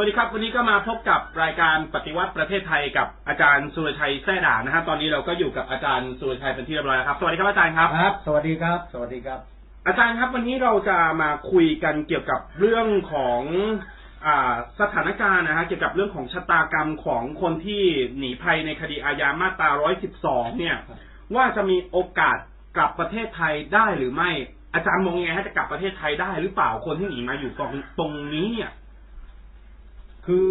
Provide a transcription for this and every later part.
สวัสดีครับวันนี้ก็มาพบกับรายการปฏิวัติประเทศไทยกับอาจารย์สุรชัยแท่ด่านนะฮะตอนนี้เราก็อยู่กับอาจารย์สุรชัยเป็นที่เรียบร้อยแล้วครับสวัสดีครับอาจารย์ครับ ครับ สวัสดีครับ สวัสดีครับ อาจารย์ครับวันนี้เราจะมาคุยกันเกี่ยวกับเรื่องของอ่าสถานการณ์นะฮะเกี่ยวกับเรื่องของชะตากรรมของคนที่หนีภัยในคดีอาญามาตรา112 เนี่ยครับว่าจะมีโอกาสกลับประเทศไทยได้หรือไม่ อาจารย์มองยังไงฮะจะกลับประเทศไทยได้หรือเปล่าคนที่หนีมาอยู่ตรงตรงนี้เนี่ย คือ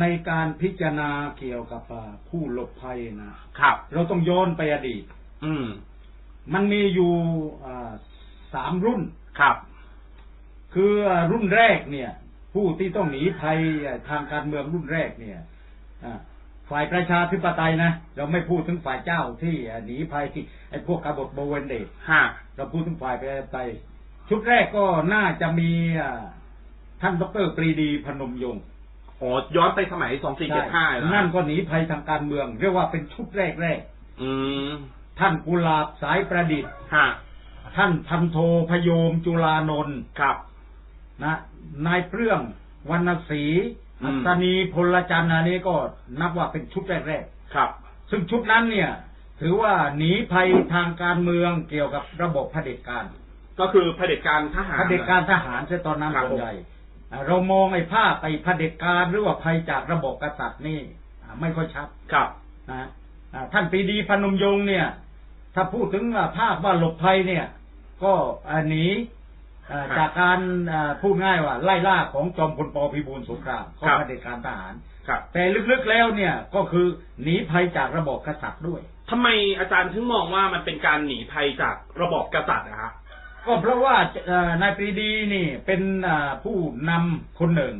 ในการพิจารณาเกี่ยวกับอ่าผู้หลบภัยนะครับ เราต้องย้อนไปอดีต อืม มันมีอยู่อ่าสามรุ่นครับ คืออ่ารุ่นแรกเนี่ย ผู้ที่ต้องหนีภัยอ่าทางการเมืองรุ่นแรกเนี่ยอ่าฝ่ายประชาธิปไตยนะเราไม่พูดถึงฝ่ายเจ้าที่อ่าหนีภัยไอ้พวกกบฏบเวนเดตฮะเราพูดถึงฝ่ายประชาธิปไตยชุดแรกก็น่าจะมีอ่า ท่านดรปรีดีพนมยงค์อ๋อย้อนไปสมัย2475เหรอนั่นก็หนีภัยทางการเมือง เรียกว่าเป็นชุดแรกแรกอืมๆท่านกุลาบสายประดิษฐ์ ฮะท่านพันโทพโยมจุลานนท์ครับ นะนายเปรื่องวรรณศรีอือัมศนีพลจันทร์อันนี้ก็นับว่าเป็นชุดแรกครับ ๆซึ่งชุดนั้นเนี่ย ถือว่าหนีภัยทางการเมืองเกี่ยวกับระบบเผด็จการก็คือเผด็จการทหาร เผด็จการทหารใช่ตอนนั้นครับ ส่วนใหญ่อ่า เรามองไอ้ภาพไอ้เผด็จการหรือว่าภัยจากระบบกษัตริย์นี่อ่าไม่ค่อยชัดครับนะอ่าท่านปรีดีพนมยงค์เนี่ย ถ้าพูดถึงอ่าภาพว่าหลบภัยเนี่ย ก็อ่าหนีอ่าครับจากการอ่าพูดง่ายว่าไล่ล่าของจอมพลปพิบูลสงครามของครับเผด็จการทหารครับแต่ลึกๆแล้วเนี่ยก็คือหนีภัยจากระบบกษัตริย์ด้วยทำไมอาจารย์ถึงมองว่ามันเป็นการหนีภัยจากระบอบกษัตริย์นะฮะ ก็เพราะว่าเอ่อนายปรีดีนี่เป็นอ่าผู้นำคนหนึ่ง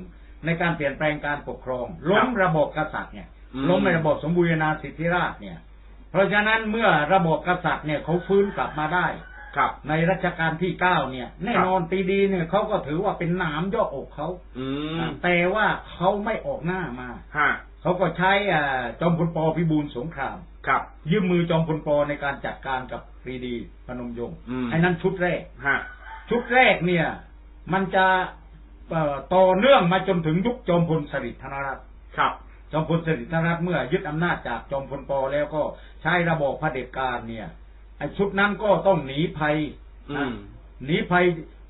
ในการเปลี่ยนแปลงการปกครอง ล้มระบบกษัตริย์เนี่ยอืมล้มในระบบสมบูรณาสิทธิราชย์เนี่ย เพราะฉะนั้นเมื่อระบบกษัตริย์เนี่ยเขาฟื้นกลับมาได้ ครับ ในรัชกาลที่เก้าเนี่ย แน่นอนปรีดีเนี่ยเขาก็ถือว่าเป็นหนามย่ออกเขาอืมแต่ว่าเขาไม่ออกหน้ามาฮะเขาก็ใช้อ่าจอมพลปพิบูลสงคราม ครับ ยืมมือจอมพลปในการจัดการกับปรีดีพนมยงค์อืมไอ้นั้นชุดแรกฮะชุดแรกเนี่ย มันจะเอ่อต่อเนื่องมาจนถึงยุคจอมพลสฤษดิ์ธนรัตน์ครับจอมพลสฤษดิ์ธนรัตน์เมื่อยึดอำนาจจากจอมพลปแล้วก็ใช้ระบบเผด็จการเนี่ย ไอ้ชุดนั้นก็ต้องหนีภัยอืนะมหนีภัย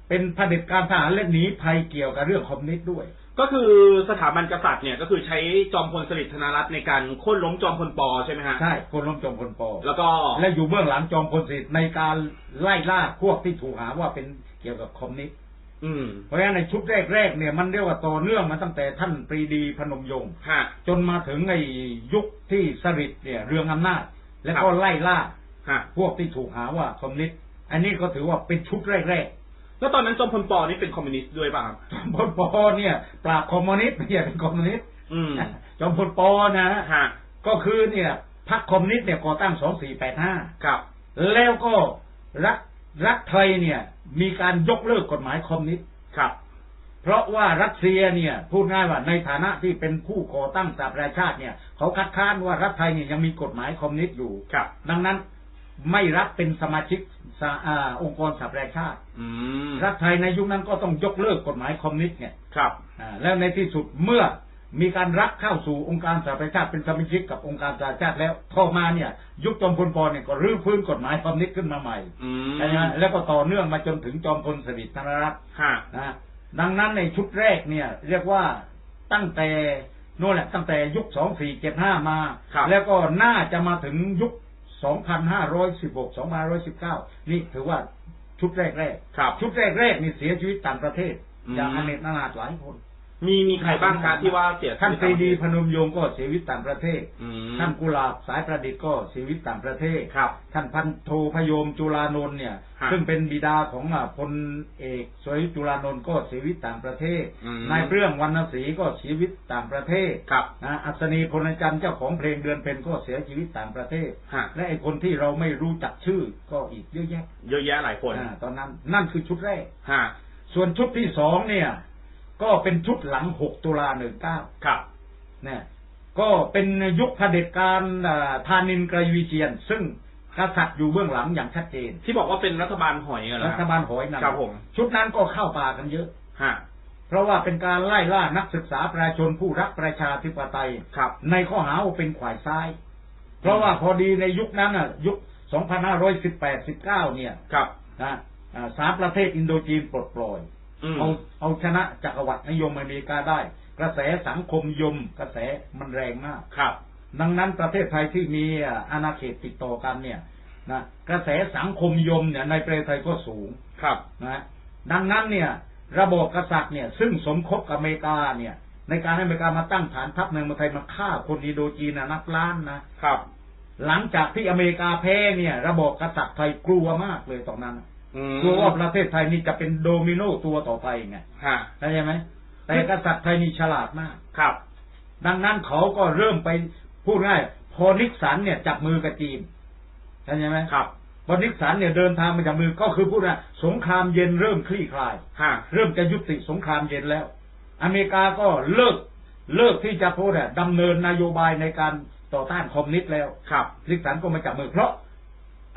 เป็นเผด็จการทหารและหนีภัยเกี่ยวกับเรื่องคอมมิวนิสต์ด้วย ก็คือสถาบันกษัตริย์เนี่ยก็คือใช้จอมพลสฤษดิ์ธนรัตน์ในการโค่นล้มจอมพลปใช่ไหมฮะใช่คนล้มจอมพลปแล้วก็และอยู่เบื้องหลังจอมพลสฤษดิ์ในการไล่ล่าพวกที่ถูกหาว่าเป็นเกี่ยวกับคอมมิวนิสต์อืมเพราะฉะนั้นในชุดแรกๆเนี่ยมันเรียกว่าต่อเนื่องมาตั้งแต่ท่านปรีดีพนมยงค์ฮะจนมาถึงไอ้ยุคที่สฤษดิ์เนี่ยเรืองอำนาจ แล้วก็ครับไล่ล่าฮะ พวกที่ถูกหาว่าคอมมิวนิสต์อันนี้ก็ถือว่าเป็นชุดแรกแล้วตอนนั้นจอมพลปนี่เป็นคอมมิวนิสต์ด้วยป่ะครับๆจอมพลปอเนี่ย ปราบคอมมิวนิสต์ไม่ใช่เป็นคอมมิวนิสต์อืมจอมพลปอนะฮะก็คือเนี่ยพรรคคอมมิวนิสต์เนี่ยก่อตั้ง2485ครับ แล้วก็รัฐรัฐไทยเนี่ย มีการยกเลิกกฎหมายคอมมิวนิสต์ครับ เพราะว่ารัสเซียเนี่ย พูดง่ายว่าในฐานะที่เป็นผู้ก่อตั้งสหประชาชาติเนี่ย เขาคัดค้านว่ารัฐไทยเนี่ยยังมีกฎหมายคอมมิวนิสต์อยู่ครับ ดังนั้น ไม่รับเป็นสมาชิกสหอ่าองค์กรสหประชาชาติอืมรัฐไทยในยุคนั้นก็ต้องยกเลิกกฎหมายคอมมิวนิสต์เนี่ยครับอ่าแล้วในที่สุดเมื่อมีการรับเข้าสู่องค์การสหประชาชาติเป็นสมาชิกกับองค์การสหประชาชาติแล้วต่อมาเนี่ย ยุคจอมพลปเนี่ยก็รื้อฟื้นกฎหมายคอมมิวนิสต์ขึ้นมาใหม่อืมนะฮะแล้วก็ต่อเนื่องมาจนถึงจอมพลสฤษดิ์ธนรัตน์ฮะนะดังนั้นในชุดแรกเนี่ย เรียกว่าตั้งแต่โน่นแหละตั้งแต่ยุค2475มาครับแล้วก็น่าจะมาถึงยุค 2516 2519 นี่ถือว่าชุดแรกแรกๆครับ ชุดแรกแรกๆนี่เสียชีวิตต่างประเทศอืมอย่างอเนกนานาถหลายคน มีมีใครบ้างครับที่ว่าเสียชีวิตท่านปรีดีพนมยงค์ก็เสียชีวิตต่างประเทศอืมท่านกุหลาบสายประดิษฐ์ก็เสียชีวิตต่างประเทศครับ ท่านพันโทพยมจุลานนท์เนี่ยฮะซึ่งเป็นบิดาของอ่าพลเอกสวยจุลานนท์ก็เสียชีวิตต่างประเทศอืมนายเปรื่องวรรณศรีก็เสียชีวิตต่างประเทศครับนะอัศนีพลจันทร์เจ้าของเพลงเดือนเพ็ญก็เสียชีวิตต่างประเทศฮะและไอ้คนที่เราไม่รู้จักชื่อก็อีกเยอะแยะ เยอะแยะหลายคนอ่าตอนนั้นนั่นคือชุดแรกฮะส่วนชุดที่สองเนี่ย ก็เป็นชุดหลัง6ตุลา19ครับเนี่ยก็เป็นยุคเผด็จการอ่าธานินทร์ไกรวิเชียน ซึ่งกษัตริย์อยู่เบื้องหลังอย่างชัดเจน ที่บอกว่าเป็นรัฐบาลหอยเหรอรัฐบาลหอยนั่นครับผมชุดนั้นก็เข้าป่ากันเยอะฮะเพราะว่าเป็นการไล่ล่านักศึกษาประชาชนผู้รักประชาธิปไตยครับ ในข้อหาว่าเป็นขวายซ้าย เพราะว่าพอดีในยุคนั้นน่ะ ยุค 2518-19 เนี่ยครับนะอ่าสามประเทศอินโดจีนปลดปล่อยอืม เอาเอาชนะจักรวรรดินิยมอเมริกาได้ กระแสสังคมนิยม กระแสมันแรงมากครับ ดังนั้นประเทศไทยที่มีอ่าอาณาเขตติดต่อกันเนี่ยนะกระแสสังคมนิยมเนี่ยในประเทศไทยก็สูงครับนะดังนั้นเนี่ย ระบบกษัตริย์เนี่ย ซึ่งสมคบกับอเมริกาเนี่ย ในการให้อเมริกามาตั้งฐานทัพในเมืองไทยมาฆ่าคนอินโดจีนนะนับล้านนะครับ หลังจากที่อเมริกาแพ้เนี่ย ระบบกษัตริย์ไทยกลัวมากเลยตอนนั้นอืม กลัวว่าประเทศไทยนี่จะเป็นโดมิโนตัวต่อไปไงฮะเข้าใจไหมแต่กษัตริย์ไทยนี่ฉลาดมากครับ ดังนั้นเขาก็เริ่มไปพูดง่ายพอนิกสันเนี่ยจับมือกับจีนเข้าใจไหมครับพอนิกสันเนี่ยเดินทางมาจับมือก็คือพูดง่ายสงครามเย็นเริ่มคลี่คลายฮะเริ่มจะยุติสงครามเย็นแล้ว อเมริกาก็เลิกเลิกที่จะพูดอะดำเนินนโยบายในการต่อต้านคอมมิวนิสต์แล้วครับนิกสันก็มาจับมือเพราะ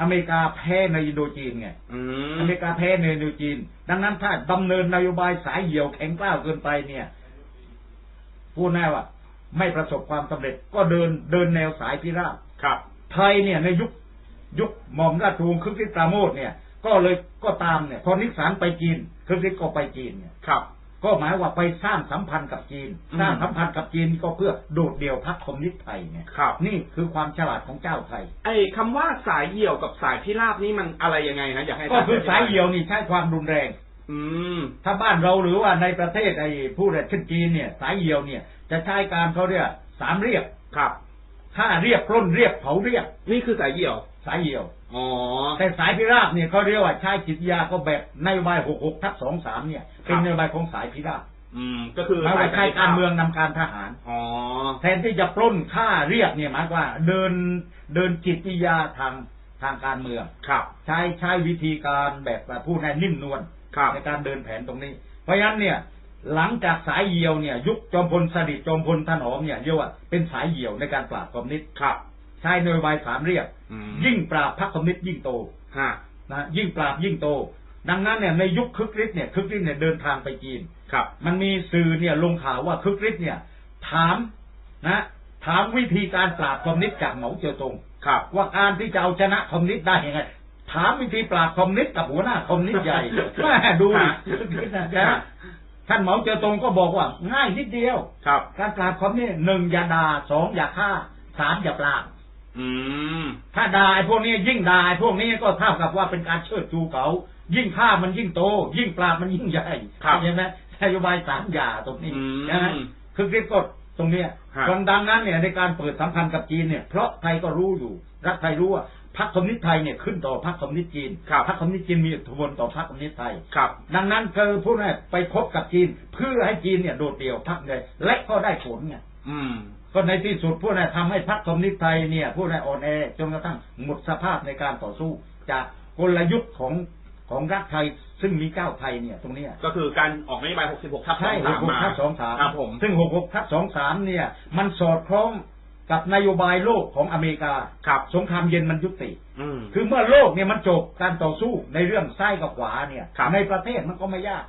อเมริกาแพ้ในอินโดจีนไงอืมอเมริกาแพ้ในอินโดจีน ดังนั้นถ้าดำเนินนโยบายสายเหี่ยวแข็งกล้าวเกินไปเนี่ยพูดแน่ว่า ไม่ประสบความสำเร็จก็เดินเดินแนวสายพิราบครับ ไทยเนี่ยในยุคยุคหม่อมราชวงศ์คึกฤทธิ์ปราโมทเนี่ย ก็เลยก็ตามเนี่ย พอนิกสันไปจีนคึกฤทธิ์ก็ไปจีนเนี่ยครับ ก็หมายว่าไปสร้างสัมพันธ์กับจีนอืมสร้างสัมพันธ์กับจีนก็เพื่อโดดเดี่ยวพรรคคอมมิวนิสต์ไทยเนี่ยครับ นี่คือความฉลาดของเจ้าไทย ไอ้คำว่าสายเหี่ยวกับสายพิราบนี่มันอะไรยังไงนะอยากให้ก็คือท่นสายเหี่ยวนี่ใช้ความรุนแรง อืม ถ้าบ้านเราหรือว่าในประเทศไอ้ผู้เช่นจีนเนี่ย สายเหี่ยวเนี่ย จะใช้การเขาเรียกสามเรียบครับถ้าเรียบปล้นเรียบเผาเรียบ นี่คือสายเหี่ยว สายเหี่ยว อ๋อแต่สายพิราบเนี่ยเขาเรียกว่าใช้จิตวิทยาก็แบบนโยบายหกหกทับสองสามเนี่ย เป็นนโยบายของสายพิราบอืม ก็คือหมายว่าใช้การเมืองนำการทหารอ๋อแทนที่จะปล้นฆ่าเรียบเนี่ยหมายว่าเดินเดินจิตวิทยาทางทางการเมืองครับ ใช้ใช้วิธีการแบบพูดง่ายนิ่มนวลครับในการเดินแผนตรงนี้ เพราะฉะนั้นเนี่ยหลังจากสายเหี่ยวเนี่ย ยุคจอมพลสฤษดิ์จอมพลถนอมเนี่ยเรียกว่าเป็นสายเหี่ยวในการปราบคอมมิวนิสต์ครับ ใช้นโยบายสามเรียบอืมยิ่งปราบพรรคคอมมิวนิสต์ยิ่งโตฮะนะยิ่งปราบยิ่งโต ดังนั้นเนี่ยในยุคคึกฤทธิ์เนี่ยคึกฤทธิ์เนี่ยเดินทางไปจีนครับ มันมีสื่อเนี่ยลงข่าวว่าคึกฤทธิ์เนี่ย ถามนะถามวิธีการปราบคอมมิวนิสต์จากเหมาเจ๋อตงครับ ว่าการที่จะเอาชนะคอมมิวนิสต์ได้ยังไงถามวิธีปราบคอมมิวนิสต์กับหัวหน้าคอมมิวนิสต์ใหญ่แม่ดูดิฮะนะท่านเหมาเจ๋อตงก็บอกว่า ง่ายนิดเดียวครับ การปราบคอมมิวนิสต์หนึ่งอย่าด่าสองอย่าฆ่าสามอย่าปราบอืม ถ้าด่าไอ้พวกนี้ยิ่งด่าไอ้พวกนี้ก็เท่ากับว่าเป็นการเชิดชูเขา ยิ่งฆ่ามันยิ่งโต ยิ่งปราบมันยิ่งใหญ่ครับใช่ไหมนโยบายสามอย่าตรงนี้อืมใช่ไหมคือคิดกฎตรงเนี้ยฮะคนดังนั้นเนี่ยในการเปิดสัมพันธ์กับจีนเนี่ยเพราะไทยก็รู้อยู่ รัฐไทยรู้ว่าพรรคคอมมิวนิสต์ไทยเนี่ยขึ้นต่อพรรคคอมมิวนิสต์จีนครับพรรคคอมมิวนิสต์จีนมีอิทธิพลต่อพรรคคอมมิวนิสต์ไทยครับดังนั้นคือพูดง่ายๆไปคบกับจีน เพื่อให้จีนเนี่ยโดดเดี่ยวพรรคเลยและก็ได้ผลไงอืม ก็ในที่สุดผู้นั้นทำให้พรรคคอมมิวนิสต์ไทยเนี่ยผู้นั้นอ่อนแอจนกระทั่งหมดสภาพในการต่อสู้ จากกลยุทธ์ของของรัฐไทยซึ่งมีเก้าไทยเนี่ยตรงเนี้ยก็คือการออกนโยบาย 66 ทับใช่หสากมหกมาทับสองสามครับผมซึ่งหกหกทับสองสามเนี่ย มันสอดคล้องกับนโยบายโลกของอเมริกาครับสงครามเย็นมันยุติอืมคือเมื่อโลกเนี่ยมันจบการต่อสู้ในเรื่องซ้ายกับขวาเนี่ยครับในประเทศมันก็ไม่ยาก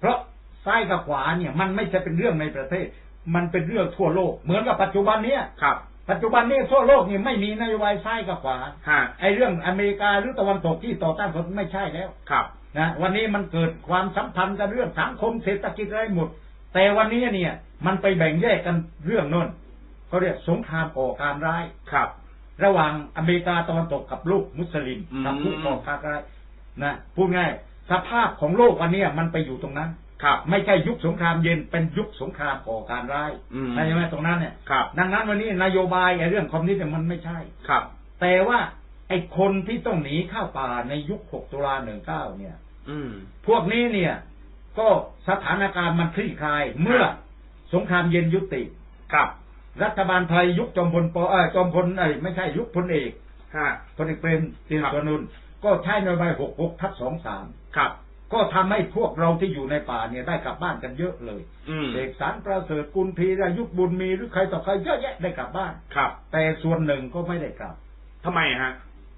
เพราะซ้ายกับขวาเนี่ยมันไม่ใช่เป็นเรื่องในประเทศ มันเป็นเรื่องทั่วโลก เหมือนกับปัจจุบันเนี้ยครับ ปัจจุบันนี้ทั่วโลกนี่ไม่มีนโยบายซ้ายกับขวาฮะไอ้เรื่องอเมริกาหรือตะวันตกที่ต่อต้านคนไม่ใช่แล้วครับนะวันนี้มันเกิดความสัมพันธ์กันเรื่องสังคมเศรษฐกิจอะไรหมด แต่วันนี้เนี่ย มันไปแบ่งแยกกันเรื่องโน้นเขาเรียกสงครามก่อการร้ายครับ ระหว่างอเมริกาตะวันตกกับโลกมุสลิมอืมกับผู้ก่อการร้ายนะพูดง่ายสภาพของโลกวันนี้มันไปอยู่ตรงนั้น ครับ ไม่ใช่ยุคสงครามเย็นเป็นยุคสงครามก่อการร้ายอืมใช่ไหมตรงนั้นเนี่ยครับ ดังนั้นวันนี้นโยบายไอ้เรื่องคอมมิวนิสต์เนี่ยมันไม่ใช่ครับ แต่ว่าไอ้คนที่ต้องหนีเข้าป่าในยุค 6 ตุลา 19 เนี่ย อืม พวกนี้เนี่ย ก็สถานการณ์มันคลี่คลายเมื่อสงครามเย็นยุติครับ รัฐบาลไทยยุคจอมพลปเออจอมพลเอ้ยไม่ใช่ยุคพลเอกฮะพลเอกเปรมตินครับสนุนก็ใช้นโยบาย 66 ทับ 23 ครับ ก็ทำให้พวกเราที่อยู่ในป่าเนี่ยได้กลับบ้านกันเยอะเลยอืมเด็กสารประเสริฐกุลพีรายุคบุญมีหรือใครต่อใครเยอะแยะได้กลับบ้านครับ แต่ส่วนหนึ่งก็ไม่ได้กลับทำไมฮะ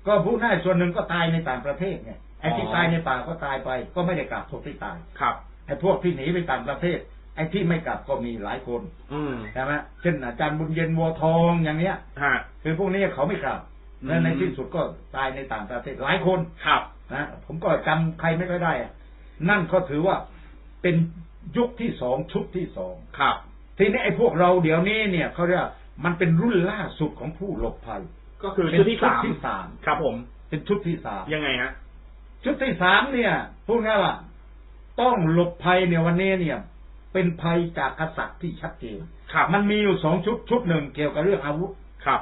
ก็ผู้น่ายส่วนหนึ่งก็ตายในต่างประเทศไงไอ้ที่อ๋อตายในป่าก็ตายไป ก็ไม่ได้กลับพวกที่ตายครับไอ้พวกที่หนีไปต่างประเทศอ้ที่ไม่กลับก็มีหลายคน อืมใช่ไหมเช่นอาจารย์บุญเย็นวัวทองอย่างเนี้ยฮะคือพวกนี้เขาไม่กลับอืมและในที่สุดก็ตายในต่างประเทศหลายคนครับนะผมก็จำใครไม่ค่อยได้อะ นั่นก็ถือว่าเป็นยุคที่สองชุดที่สองครับ ทีนี้ไอ้พวกเราเดี๋ยวนี้เนี่ยเขาเรียกว่ามันเป็นรุ่นล่าสุดของผู้หลบภัย ก็คือเป็นชุดที่สามที่สามครับ ผม เป็นชุดที่สามยังไงฮะชุดที่สามเนี่ยพูดง่ายว่าต้องหลบภัยเนี่ยวันนี้เนี่ย เป็นภัยจากกษัตริย์ที่ชัดเจนครับ มันมีอยู่สองชุดชุดหนึ่งเกี่ยวกับเรื่องอาวุธครับ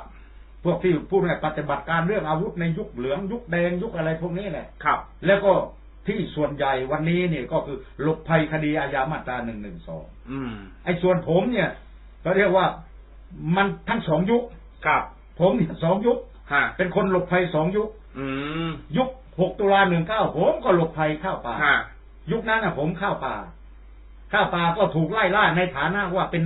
พวกที่พูดง่ายปฏิบัติการเรื่องอาวุธในยุคเหลืองยุคแดงยุคอะไรพวกนี้แหละครับ แล้วก็ ที่ส่วนใหญ่วันนี้เนี่ยก็คือหลบภัยคดีอาญามาตราหนึ่งหนึ่งสองอืมไอ้ส่วนผมเนี่ยก็เรียกว่ามันทั้งสองยุคครับ ผมเนี่ยสองยุคฮะเป็นคนหลบภัยสองยุคอืมยุคหกตุลาหนึ่งเก้าผมก็หลบภัยเข้าป่าฮะยุคนั้นน่ะผมเข้าป่าเข้าป่าก็ถูกไล่ล่าในฐานะว่าเป็น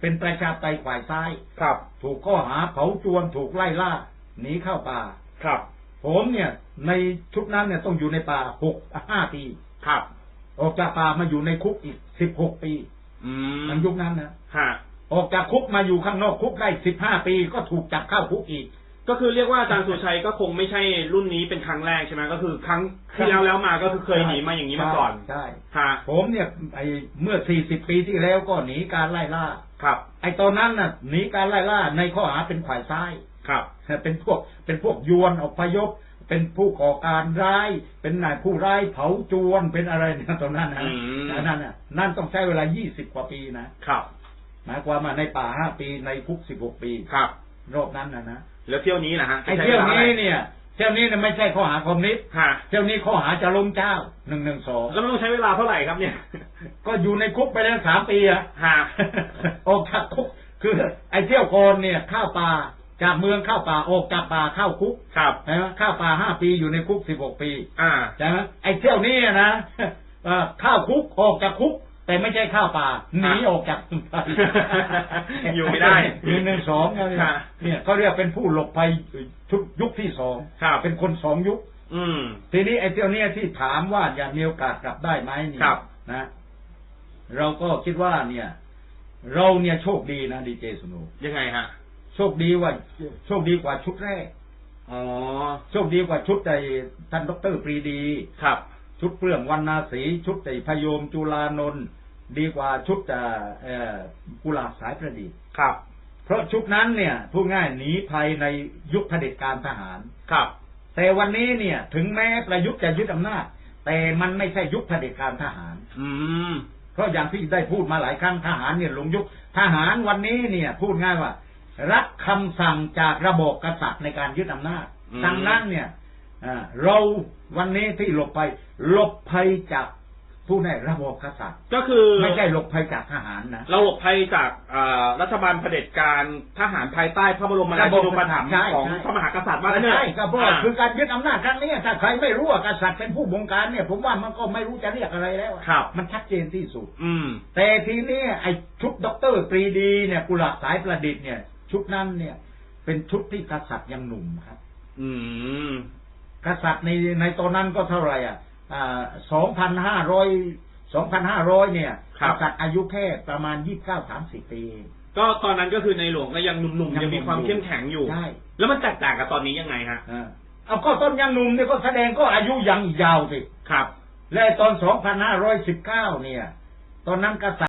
เป็นประชาธิปไตยฝ่ายซ้ายครับ ถูกข้อหาเผาจวนถูกไล่ล่าหนีเข้าป่าครับ ผมเนี่ย ในชุดนั้นเนี่ยต้องอยู่ในป่าหกห้าปีครับ ออกจากป่ามาอยู่ในคุกอีกสิบหกปีอืมในยุคนั้นนะฮะออกจากคุกมาอยู่ข้างนอกคุกได้สิบห้าปีก็ถูกจับเข้าคุกอีก ก็คือเรียกว่าอาจารย์สุชัยก็คงไม่ใช่รุ่นนี้เป็นครั้งแรกใช่ไหมก็คือครั้งที่แล้วแล้วมาก็คือเคยหนีมาอย่างนี้มาก่อนใช่ฮะผมเนี่ยไอเมื่อสี่สิบปีที่แล้วก็หนีการไล่ล่าครับ ไอตอนนั้นน่ะหนีการไล่ล่าในข้อหาเป็นฝ่ายซ้ายครับเป็นพวกเป็นพวกยวนอพยพ เป็นผู้ก่อการร้าย เป็นนายผู้ร้ายเผาจวนเป็นอะไรเนี่ยตอนนั้นนะอืมนั่นน่ะนั่นต้องใช้เวลายี่สิบกว่าปีนะครับหมายความว่าในป่าห้าปีในคุกสิบหกปีครับ รอบนั้นนะนะแล้วเที่ยวนี้นะฮะไอ้เที่ยวนี้เนี่ยเที่ยวนี้เนี่ยไม่ใช่ข้อหาคอมมิวนิสต์ฮะเที่ยวนี้ข้อหาจะล้มเจ้าหนึ่งหนึ่งสองแล้วมันต้องใช้เวลาเท่าไหร่ครับเนี่ย ก็อยู่ในคุกไปแล้วสามปีอะฮะออกจากคุกคือ ไอ้เที่ยวก่อนเนี่ยเข้าป่า จากเมืองเข้าป่าออกจากป่าเข้าคุกครับใช่ไหมเข้าป่าห้าปีอยู่ในคุกสิบหกปี อ่าใช่ไหมไอ้เที่ยวนี้นะเอ่อเข้าคุกออกจากคุก แต่ไม่ใช่เข้าป่าหนีออกจากไปอยู่ไม่ได้หนึ่งหนึ่งสองเนี่ยฮะเนี่ยเขาเรียกเป็นผู้หลบภัยชุดยุคที่สองครับเป็นคนสองยุค อืม ทีนี้ไอ้เที่ยวเนี้ยที่ถามว่าจะมีโอกาสกลับได้ไหมเนี่ยครับนะ เราก็คิดว่าเนี่ย เราเนี่ยโชคดีนะดีเจสนุกยังไงฮะ โชคดีว่า โชคดีกว่าชุดแรกอ๋อโชคดีกว่าชุดใจท่านดอกเตอรปรีดี ครับ ชุดเปลืองวันนาสีชุดใจพยมจุลานนท์ดีกว่าชุดเอ่อเอ่อกุหลาบสายประดิษฐ์ครับ เพราะชุดนั้นเนี่ยพูดง่ายหนีภัยในยุคเผด็จการทหารครับ แต่วันนี้เนี่ย ถึงแม้ประยุทธ์จะยึดอำนาจ แต่มันไม่ใช่ยุคเผด็จการทหาร อืมเพราะอย่างที่ได้พูดมาหลายครั้งทหารเนี่ยหลงยุคทหารวันนี้เนี่ย พูดง่ายว่า รับคำสั่งจากระบบกษัตริย์ในการยึดอำนาจอืมดังนั้นเนี่ยอ่าเราวันนี้ที่หลบภัยหลบภัยจากผู้ในระบบกษัตริย์ก็คือไม่ใช่หลบภัยจากทหารนะเราหลบภัยจากอ่ารัฐบาลเผด็จการทหารภายใต้พระบรมราชินูปถัมภ์ใช่ของใช่พระมหากษัตริย์ว่างั้นเถอะใช่ก็เพราะว่าอ่าคือการยึดอำนาจครั้งนี้ถ้าใครไม่รู้ว่ากษัตริย์เป็นผู้บงการเนี่ย ผมว่ามันก็ไม่รู้จะเรียกอะไรแล้วอะครับ มันชัดเจนที่สุด อืม แต่ทีนี้ไอ้ชุดด็อกเตอร์ปรีดีเนี่ยกุหลาบสายประดิษฐ์เนี่ย ชุดนั้นเนี่ย เป็นชุดที่กษัตริย์ยังหนุ่มครับ อืมกษัตริย์ในในตอนนั้นก็เท่าไหร่อะอ่าสองพันห้าร้อยสองพันห้าร้อยเนี่ยครักบษัตริย์อายุแค่ประมาณยี่สิบเก้าสามสิบปี ก็ตอนนั้นก็คือในหลวงก็ยังหนุ่มๆยังมีความเข้มแข็งอยู่ใช่แล้วมันแตกต่างกับตอนนี้ยังไงฮะอ่าเอาก็ต้นยังหนุ่มเนี่ยก็แสดงก็อายุยังอีกยาวสิครับ และตอน2519เนี่ย ตอนนั้นกษัตริย์